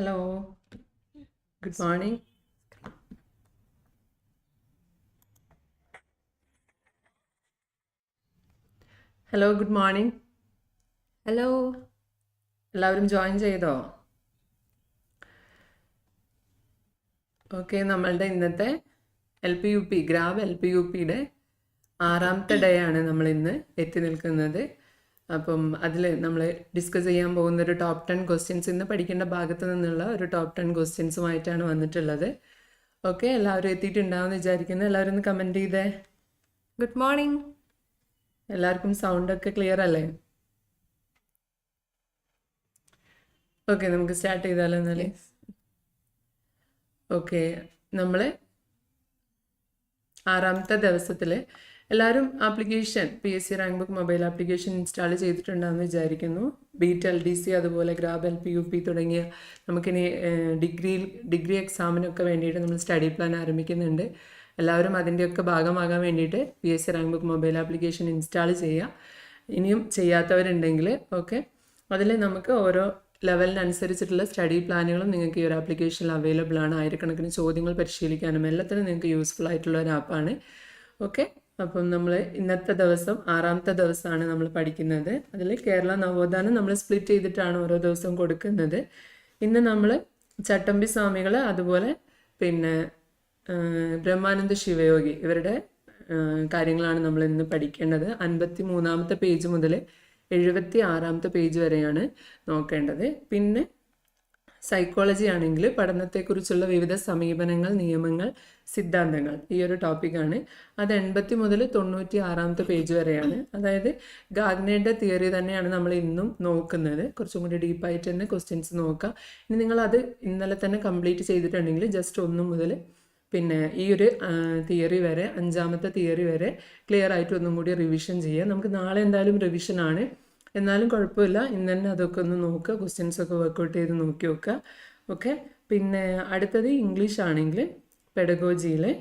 Hello good morning hello good morning hello എല്ലാവരും join ചെയ്തോ? Okay നമ്മളുടെ ഇന്നത്തെ L P U P grab L P U പിയുടെ ആറാമത്തെ ഡേ ആണ് നമ്മൾ ഇന്ന് എത്തി നിൽക്കുന്നത്. അപ്പം അതിൽ നമ്മൾ ഡിസ്കസ് ചെയ്യാൻ പോകുന്ന ഒരു ടോപ്പ് ടെൻ ക്വസ്റ്റ്യൻസ് ഇന്ന് പഠിക്കേണ്ട ഭാഗത്ത് നിന്നുള്ള ഒരു ടോപ്പ് ടെൻ ക്വസ്റ്റ്യൻസുമായിട്ടാണ് വന്നിട്ടുള്ളത്. ഓക്കെ എല്ലാവരും എത്തിയിട്ടുണ്ടാവുമെന്ന് വിചാരിക്കുന്നു. എല്ലാവരും ഒന്ന് കമന്റ് ചെയ്തേ. ഗുഡ് മോർണിംഗ് എല്ലാവർക്കും സൗണ്ടൊക്കെ ക്ലിയർ അല്ലേ? ഓക്കെ നമുക്ക് സ്റ്റാർട്ട് ചെയ്താലോ എന്നാൽ? ഓക്കെ നമ്മൾ ആറാമത്തെ ദിവസത്തിൽ എല്ലാവരും application P S C rank book mobile application install ചെയ്തിട്ടുണ്ടെന്ന് വിചാരിക്കുന്നു. ബീറ്റ് എൽ ഡി സി അതുപോലെ grab L P U P തുടങ്ങിയ നമുക്കിനി ഡിഗ്രി ഡിഗ്രി എക്സാമിനൊക്കെ വേണ്ടിയിട്ട് നമ്മൾ സ്റ്റഡി പ്ലാൻ ആരംഭിക്കുന്നുണ്ട്. എല്ലാവരും അതിന്റെയൊക്കെ ഭാഗമാകാൻ വേണ്ടിയിട്ട് P S C rank book mobile application install ചെയ്യുക ഇനിയും ചെയ്യാത്തവരുണ്ടെങ്കിൽ ഓക്കെ അതിൽ നമുക്ക് ഓരോ ലെവലിനനുസരിച്ചിട്ടുള്ള സ്റ്റഡി പ്ലാനുകളും നിങ്ങൾക്ക് ഈ ഒരു ആപ്ലിക്കേഷനിൽ അവൈലബിൾ ആണ്. ആയിരക്കണക്കിന് ചോദ്യങ്ങൾ പരിശീലിക്കാനും എല്ലാത്തിനും നിങ്ങൾക്ക് യൂസ്ഫുൾ ആയിട്ടുള്ള ഒരു ആപ്പാണ് ഓക്കെ അപ്പം നമ്മൾ ഇന്നത്തെ ദിവസം ആറാമത്തെ ദിവസമാണ് നമ്മൾ പഠിക്കുന്നത്. അതിൽ കേരള നവോത്ഥാനം നമ്മൾ സ്പ്ലിറ്റ് ചെയ്തിട്ടാണ് ഓരോ ദിവസവും കൊടുക്കുന്നത്. ഇന്ന് നമ്മൾ ചട്ടമ്പി സ്വാമികൾ അതുപോലെ പിന്നെ ബ്രഹ്മാനന്ദ ശിവയോഗി ഇവരുടെ കാര്യങ്ങളാണ് നമ്മൾ ഇന്ന് പഠിക്കേണ്ടത്. അൻപത്തി മൂന്നാമത്തെ പേജ് മുതൽ എഴുപത്തി ആറാമത്തെ പേജ് വരെയാണ് നോക്കേണ്ടത്. പിന്നെ സൈക്കോളജി ആണെങ്കിൽ പഠനത്തെക്കുറിച്ചുള്ള വിവിധ സമീപനങ്ങൾ നിയമങ്ങൾ സിദ്ധാന്തങ്ങൾ ഈ ഒരു ടോപ്പിക്കാണ് അത് എൺപത്തി മുതൽ തൊണ്ണൂറ്റി ആറാമത്തെ പേജ് വരെയാണ്. അതായത് ഗാഗ്നയുടെ തിയറി തന്നെയാണ് നമ്മൾ ഇന്നും നോക്കുന്നത്. കുറച്ചും കൂടി ഡീപ്പായിട്ട് തന്നെ ക്വസ്റ്റ്യൻസ് നോക്കാം. ഇനി നിങ്ങൾ അത് ഇന്നലെ തന്നെ കംപ്ലീറ്റ് ചെയ്തിട്ടുണ്ടെങ്കിൽ ജസ്റ്റ് ഒന്ന് മുതൽ പിന്നെ ഈ ഒരു തിയറി വരെ അഞ്ചാമത്തെ തിയറി വരെ ക്ലിയർ ആയിട്ട് ഒന്നും കൂടി റിവിഷൻ ചെയ്യാം. നമുക്ക് നാളെ എന്തായാലും റിവിഷനാണ് എന്നാലും കുഴപ്പമില്ല. ഇന്ന് തന്നെ അതൊക്കെ ഒന്ന് നോക്കുക. ക്വസ്റ്റ്യൻസ് ഒക്കെ വർക്കൗട്ട് ചെയ്ത് നോക്കി നോക്കുക ഓക്കെ പിന്നെ അടുത്തത് ഇംഗ്ലീഷ് ആണെങ്കിൽ പെഡഗോജിയിലെ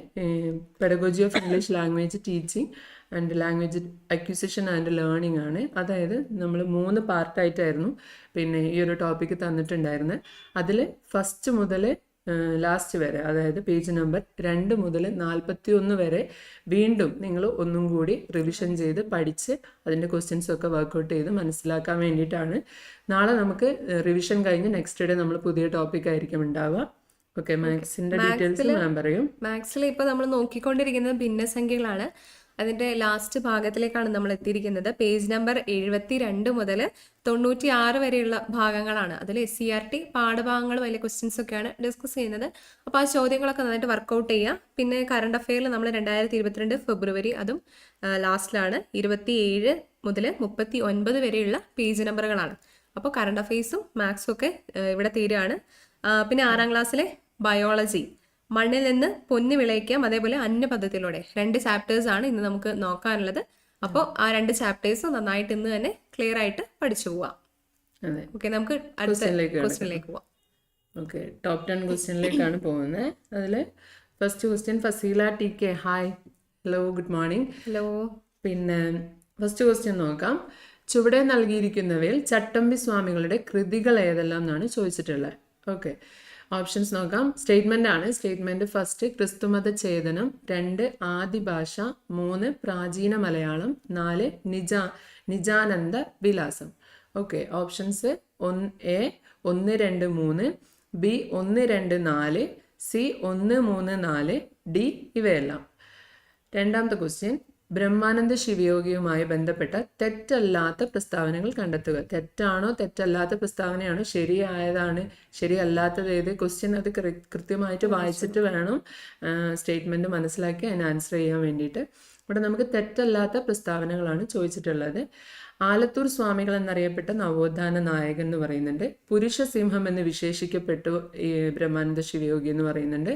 pedagogy of English language teaching and language acquisition and learning ആണ്. അതായത് നമ്മൾ മൂന്ന് പാർട്ടായിട്ടായിരുന്നു പിന്നെ ഈ ഒരു ടോപ്പിക്ക് തന്നിട്ടുണ്ടായിരുന്നത് അതിൽ ഫസ്റ്റ് മുതൽ ലാസ്റ്റ് വരെ അതായത് പേജ് നമ്പർ രണ്ട് മുതൽ നാൽപ്പത്തി ഒന്ന് വരെ വീണ്ടും നിങ്ങൾ ഒന്നും കൂടി റിവിഷൻ ചെയ്ത് പഠിച്ച് അതിന്റെ ക്വസ്റ്റ്യൻസ് ഒക്കെ വർക്കൗട്ട് ചെയ്ത് മനസ്സിലാക്കാൻ വേണ്ടിയിട്ടാണ്. നാളെ നമുക്ക് റിവിഷൻ കഴിഞ്ഞ് നെക്സ്റ്റ് ഡേ നമ്മൾ പുതിയ ടോപ്പിക് ആയിരിക്കും ഉണ്ടാവുക. ഓക്കെ മാത്സിന്റെ ഡീറ്റെയിൽസ് ഞാൻ പറയും. മാത്സിൽ ഇപ്പോൾ നമ്മൾ നോക്കിക്കൊണ്ടിരിക്കുന്നത് ഭിന്നസംഖ്യകളാണ്. അതിന്റെ ലാസ്റ്റ് ഭാഗത്തിലേക്കാണ് നമ്മൾ എത്തിയിരിക്കുന്നത്. പേജ് നമ്പർ എഴുപത്തി രണ്ട് മുതൽ തൊണ്ണൂറ്റി ആറ് വരെയുള്ള ഭാഗങ്ങളാണ്. അതിൽ എസ് സി ആർ ടി പാഠഭാഗങ്ങൾ വലിയ ക്വസ്റ്റ്യൻസ് ഒക്കെയാണ് ഡിസ്കസ് ചെയ്യുന്നത്. അപ്പോൾ ആ ചോദ്യങ്ങളൊക്കെ നന്നായിട്ട് വർക്കൗട്ട് ചെയ്യുക പിന്നെ കറണ്ട് അഫെയറിൽ നമ്മൾ രണ്ടായിരത്തി ഇരുപത്തിരണ്ട് ഫെബ്രുവരി അതും ലാസ്റ്റിലാണ് ഇരുപത്തി ഏഴ് മുതൽ മുപ്പത്തി ഒൻപത് വരെയുള്ള പേജ് നമ്പറുകളാണ് അപ്പോൾ കറണ്ട് അഫെയർസും മാത്സും ഒക്കെ ഇവിടെ തീരുകയാണ്. പിന്നെ ആറാം ക്ലാസ്സിലെ ബയോളജി മണ്ണിൽ നിന്ന് പൊന്നു വിളയിക്കാം. അതേപോലെ അന്നപദ്ധത്തിലൂടെ രണ്ട് ചാപ്റ്റേഴ്സ് ആണ് ഇന്ന് നമുക്ക് നോക്കാനുള്ളത്. അപ്പോൾ ആ രണ്ട് ചാപ്റ്റേഴ്സ് നന്നായിട്ട് ഇന്ന് തന്നെ ക്ലിയർ ആയിട്ട് പഠിച്ചു പോവാം. ഓക്കെ നമുക്ക്. ക്വസ്റ്റിനിലേക്ക് പോവാം. ഓക്കെ ടോപ്പ് ടെൻ ക്വസ്റ്റ്യനിലേക്കാണ് പോകുന്നത് അതിൽ first question Faseela T K hi hello good morning hello പിന്നെ ഫസ്റ്റ് ക്വസ്റ്റ്യൻ നോക്കാം. ചുവടെ നൽകിയിരിക്കുന്നവയിൽ ചട്ടമ്പി സ്വാമികളുടെ കൃതികൾ ഏതെല്ലാം എന്നാണ് ചോദിച്ചിട്ടുള്ളത്. ഓക്കെ ഓപ്ഷൻസ് നോക്കാം. സ്റ്റേറ്റ്മെന്റ് ആണ്. സ്റ്റേറ്റ്മെന്റ് ഫസ്റ്റ് ക്രിസ്തുമത ഛേദനം. രണ്ട് ആദിഭാഷ. മൂന്ന് പ്രാചീന മലയാളം. നാല് നിജ നിജാനന്ദ വിലാസം. ഓക്കെ ഓപ്ഷൻസ് ഒന്ന് എ ഒന്ന് രണ്ട് മൂന്ന് ബി ഒന്ന് രണ്ട് നാല് സി ഒന്ന് മൂന്ന് നാല് ഡി ഇവയെല്ലാം. രണ്ടാമത്തെ ക്വസ്റ്റ്യൻ ബ്രഹ്മാനന്ദ ശിവയോഗിയുമായി ബന്ധപ്പെട്ട തെറ്റല്ലാത്ത പ്രസ്താവനകൾ കണ്ടെത്തുക. തെറ്റാണോ തെറ്റല്ലാത്ത പ്രസ്താവനയാണോ ശരിയായതാണ് ശരിയല്ലാത്തത് ഏത്? ക്വസ്റ്റ്യൻ അത് കൃത്യമായിട്ട് വായിച്ചിട്ട് വേണം സ്റ്റേറ്റ്മെന്റ് മനസ്സിലാക്കി അതിന് ആൻസർ ചെയ്യാൻ വേണ്ടിയിട്ട്. ഇവിടെ നമുക്ക് തെറ്റല്ലാത്ത പ്രസ്താവനകളാണ് ചോദിച്ചിട്ടുള്ളത്. ആലത്തൂർ സ്വാമികൾ എന്നറിയപ്പെട്ട നവോത്ഥാന നായകൻ എന്ന് പറയുന്നുണ്ട്. പുരുഷ സിംഹം എന്ന് വിശേഷിക്കപ്പെട്ടു ഈ ബ്രഹ്മാനന്ദ ശിവയോഗി എന്ന് പറയുന്നുണ്ട്.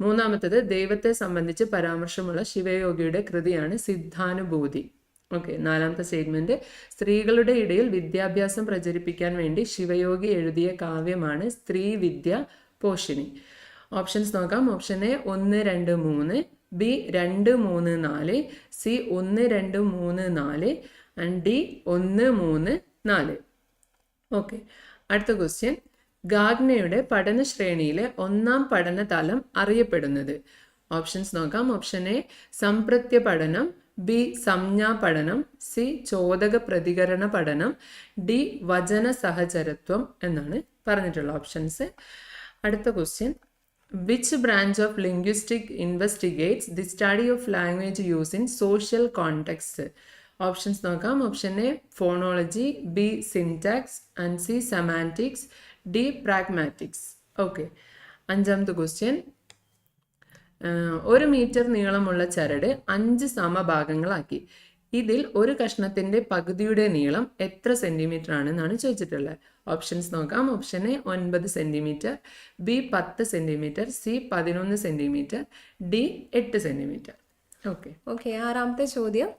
മൂന്നാമത്തത് ദൈവത്തെ സംബന്ധിച്ച് പരാമർശമുള്ള ശിവയോഗിയുടെ കൃതിയാണ് സിദ്ധാനുഭൂതി. ഓക്കെ നാലാമത്തെ സ്റ്റേറ്റ്മെന്റ്. സ്ത്രീകളുടെ ഇടയിൽ വിദ്യാഭ്യാസം പ്രചരിപ്പിക്കാൻ വേണ്ടി ശിവയോഗി എഴുതിയ കാവ്യമാണ് സ്ത്രീ വിദ്യ പോഷിണി. ഓപ്ഷൻസ് നോക്കാം. ഓപ്ഷൻ എ ഒന്ന് രണ്ട് മൂന്ന് ബി രണ്ട് മൂന്ന് നാല് സി ഒന്ന് രണ്ട് മൂന്ന് നാല് ആൻഡ് ഡി ഒന്ന് മൂന്ന് നാല്. ഓക്കെ അടുത്ത ക്വസ്റ്റ്യൻ. ഗാഗ്നയുടെ പഠന ശ്രേണിയിലെ ഒന്നാം പഠന തലം അറിയപ്പെടുന്നത്. ഓപ്ഷൻസ് നോക്കാം. ഓപ്ഷൻ എ സംപ്രത്യ പഠനം ബി സംജ്ഞാ പഠനം സി ചോദക പ്രതികരണ പഠനം. ഡി വചന സഹചരത്വം എന്നാണ് പറഞ്ഞിട്ടുള്ള ഓപ്ഷൻസ് അടുത്ത question which branch of linguistic investigates the study of language use in social context options നോക്കാം. Option A phonology B syntax and C semantics D pragmatics okay അഞ്ചാമത്തെ ക്വസ്റ്റ്യൻ ഒരു മീറ്റർ നീളമുള്ള ചരട് അഞ്ച് സമഭാഗങ്ങളാക്കി. ഇതിൽ ഒരു കഷ്ണത്തിന്റെ പകുതിയുടെ നീളം എത്ര സെന്റിമീറ്റർ ആണെന്നാണ് ചോദിച്ചിട്ടുള്ളത്. ഓപ്ഷൻസ് നോക്കാം. ഓപ്ഷൻ എ ഒൻപത് സെന്റിമീറ്റർ ബി പത്ത് സെന്റിമീറ്റർ സി പതിനൊന്ന് സെന്റിമീറ്റർ ഡി എട്ട് സെന്റിമീറ്റർ ഓക്കെ ഓക്കെ ആറാമത്തെ ചോദ്യം.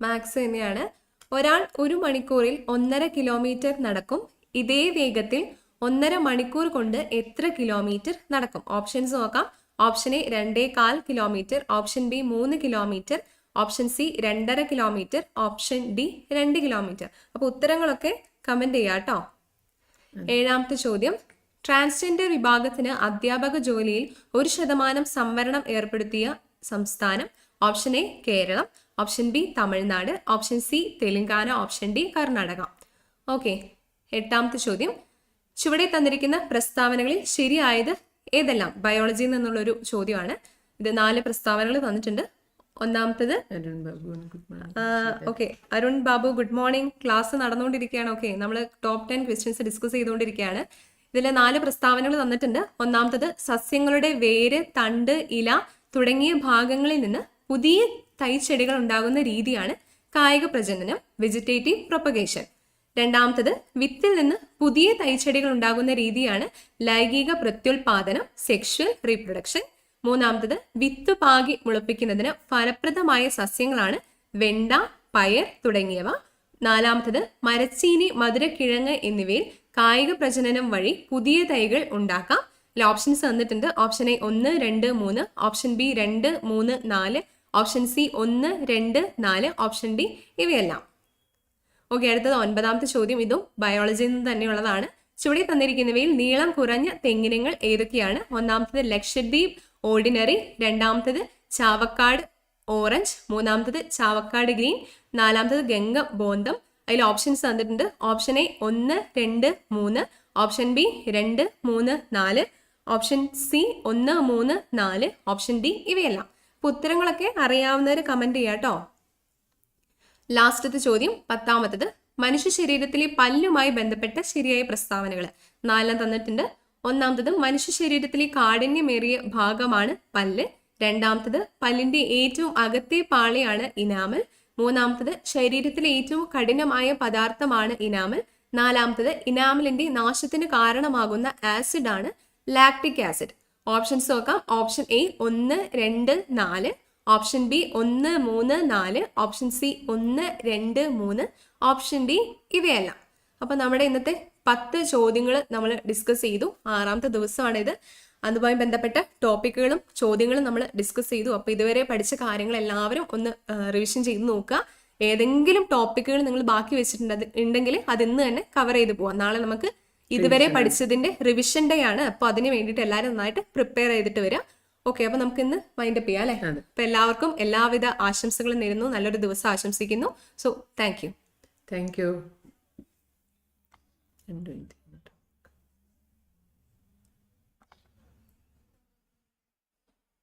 മാത്സ് തന്നെയാണ്. ഒരാൾ ഒരു മണിക്കൂറിൽ ഒന്നര കിലോമീറ്റർ നടക്കും. ഇതേ വേഗത്തിൽ ഒന്നര മണിക്കൂർ കൊണ്ട് എത്ര കിലോമീറ്റർ നടക്കും? ഓപ്ഷൻസ് നോക്കാം. ഓപ്ഷൻ എ രണ്ടേ കാൽ കിലോമീറ്റർ ഓപ്ഷൻ ബി മൂന്ന് കിലോമീറ്റർ ഓപ്ഷൻ സി രണ്ടര കിലോമീറ്റർ ഓപ്ഷൻ ഡി രണ്ട് കിലോമീറ്റർ അപ്പോൾ ഉത്തരങ്ങളൊക്കെ കമന്റ് ചെയ്യാം കേട്ടോ ഏഴാമത്തെ ചോദ്യം. ട്രാൻസ്ജെൻഡർ വിഭാഗത്തിന് അധ്യാപക ജോലിയിൽ ഒരു ശതമാനം സംവരണം ഏർപ്പെടുത്തിയ സംസ്ഥാനം option A Keralam option B Tamil Nadu option C Telangana option D Karnataka. Okay എട്ടാമത്തെ ചോദ്യം. ചുവടെ തന്നിരിക്കുന്ന പ്രസ്താവനകളിൽ ശരിയായത് ഏതെല്ലാം? ബയോളജിയിൽ നിന്നുള്ളൊരു ചോദ്യമാണ്. ഇത് നാല് പ്രസ്താവനകൾ തന്നിട്ടുണ്ട്. ഒന്നാമത്തത് okay. Arun Babu good morning class നടന്നുകൊണ്ടിരിക്കുകയാണ്. ഓക്കെ നമ്മൾ ടോപ്പ് ടെൻ ക്വസ്റ്റ്യൻസ് ഡിസ്കസ് ചെയ്തുകൊണ്ടിരിക്കുകയാണ്. ഇതിലെ നാല് പ്രസ്താവനകൾ തന്നിട്ടുണ്ട്. ഒന്നാമത്തത് സസ്യങ്ങളുടെ വേര് തണ്ട് ഇല തുടങ്ങിയ ഭാഗങ്ങളിൽ നിന്ന് പുതിയ തൈച്ചെടികൾ ഉണ്ടാകുന്ന രീതിയാണ് കായിക പ്രജനനം വെജിറ്റേറ്റീവ് പ്രൊപ്പഗേഷൻ രണ്ടാമത്തത് വിത്തിൽ നിന്ന് പുതിയ തൈച്ചെടികൾ ഉണ്ടാകുന്ന രീതിയാണ് ലൈംഗിക പ്രത്യുൽപാദനം സെക്ഷൽ റീപ്രൊഡക്ഷൻ മൂന്നാമത്തത് വിത്ത് പാകി മുളപ്പിക്കുന്നതിന് ഫലപ്രദമായ സസ്യങ്ങളാണ് വെണ്ട പയർ തുടങ്ങിയവ. നാലാമത്തത് മരച്ചീനി മധുരക്കിഴങ്ങ് എന്നിവയിൽ കായിക പ്രജനനം വഴി പുതിയ തൈകൾ ഉണ്ടാക്കാം. ഇതിൽ ഓപ്ഷൻസ് തന്നിട്ടുണ്ട്. ഓപ്ഷൻ എ ഒന്ന് രണ്ട് മൂന്ന്. ഓപ്ഷൻ ബി രണ്ട് മൂന്ന് നാല്. ഓപ്ഷൻ സി ഒന്ന് രണ്ട് നാല്. ഓപ്ഷൻ ഡി ഇവയെല്ലാം. ഓക്കെ അടുത്തത് ഒൻപതാമത്തെ ചോദ്യം. ഇതും ബയോളജിയിൽ നിന്ന് തന്നെയുള്ളതാണ്. ചുവടെ തന്നിരിക്കുന്നവയിൽ നീളം കുറഞ്ഞ തെങ്ങിനങ്ങൾ ഏതൊക്കെയാണ്? ഒന്നാമത്തത് ലക്ഷദ്വീപ് ഓർഡിനറി രണ്ടാമത്തത് ചാവക്കാട് ഓറഞ്ച് മൂന്നാമത്തത് ചാവക്കാട് ഗ്രീൻ. നാലാമത്തത് ഗംഗ ബോന്തം. അതിൽ ഓപ്ഷൻസ് തന്നിട്ടുണ്ട്. ഓപ്ഷൻ എ ഒന്ന് രണ്ട് മൂന്ന്. ഓപ്ഷൻ ബി രണ്ട് മൂന്ന് നാല്. ഓപ്ഷൻ സി ഒന്ന് മൂന്ന് നാല്. ഓപ്ഷൻ ഡി ഇവയെല്ലാം. ഉത്തരങ്ങളൊക്കെ അറിയാവുന്നവർ കമന്റ് ചെയ്യാം കേട്ടോ ലാസ്റ്റത്തെ ചോദ്യം പത്താമത്തത്. മനുഷ്യ ശരീരത്തിലെ പല്ലുമായി ബന്ധപ്പെട്ട ശരിയായ പ്രസ്താവനകൾ നാലെണ്ണം തന്നിട്ടുണ്ട്. ഒന്നാമത്തത് മനുഷ്യ ശരീരത്തിലെ കാഠിന്യമേറിയ ഭാഗമാണ് പല്ല്. രണ്ടാമത്തത് പല്ലിന്റെ ഏറ്റവും അകത്തെ പാളിയാണ് ഇനാമൽ. മൂന്നാമത്തത് ശരീരത്തിലെ ഏറ്റവും കഠിനമായ പദാർത്ഥമാണ് ഇനാമൽ. നാലാമത്തത് ഇനാമലിന്റെ നാശത്തിന് കാരണമാകുന്ന ആസിഡ് ആണ് ലാക്ടിക് ആസിഡ്. ഓപ്ഷൻസ് നോക്കാം. ഓപ്ഷൻ എ ഒന്ന് രണ്ട് നാല്. ഓപ്ഷൻ ബി ഒന്ന് മൂന്ന് നാല് ഓപ്ഷൻ സി ഒന്ന് രണ്ട് മൂന്ന് ഓപ്ഷൻ ഡി ഇവയല്ല. അപ്പോൾ നമ്മുടെ ഇന്നത്തെ പത്ത് ചോദ്യങ്ങൾ നമ്മൾ ഡിസ്കസ് ചെയ്തു. ആറാമത്തെ ദിവസമാണിത്. അതുമായി ബന്ധപ്പെട്ട ടോപ്പിക്കുകളും ചോദ്യങ്ങളും നമ്മൾ ഡിസ്കസ് ചെയ്തു. അപ്പോൾ ഇതുവരെ പഠിച്ച കാര്യങ്ങൾ എല്ലാവരും ഒന്ന് റിവിഷൻ ചെയ്ത് നോക്കുക. ഏതെങ്കിലും ടോപ്പിക്കുകൾ നിങ്ങൾ ബാക്കി വെച്ചിട്ടുണ്ട് ഉണ്ടെങ്കിൽ അത് ഇന്ന് തന്നെ കവർ ചെയ്ത് പോവാം. നാളെ നമുക്ക് ഇതുവരെ പഠിച്ചതിന്റെ റിവിഷൻ ഡേ ആണ്. അപ്പോൾ അതിന് വേണ്ടിയിട്ട് എല്ലാവരും നന്നായിട്ട് പ്രിപ്പയർ ചെയ്തിട്ട് വരിക. ഓക്കെ അപ്പൊ നമുക്ക് ഇന്ന് വൈൻഡപ്പ് ചെയ്യാം അല്ലേ. അപ്പൊ എല്ലാവർക്കും എല്ലാവിധ ആശംസകളും നേരുന്നു. നല്ലൊരു ദിവസം ആശംസിക്കുന്നു. So thank you thank you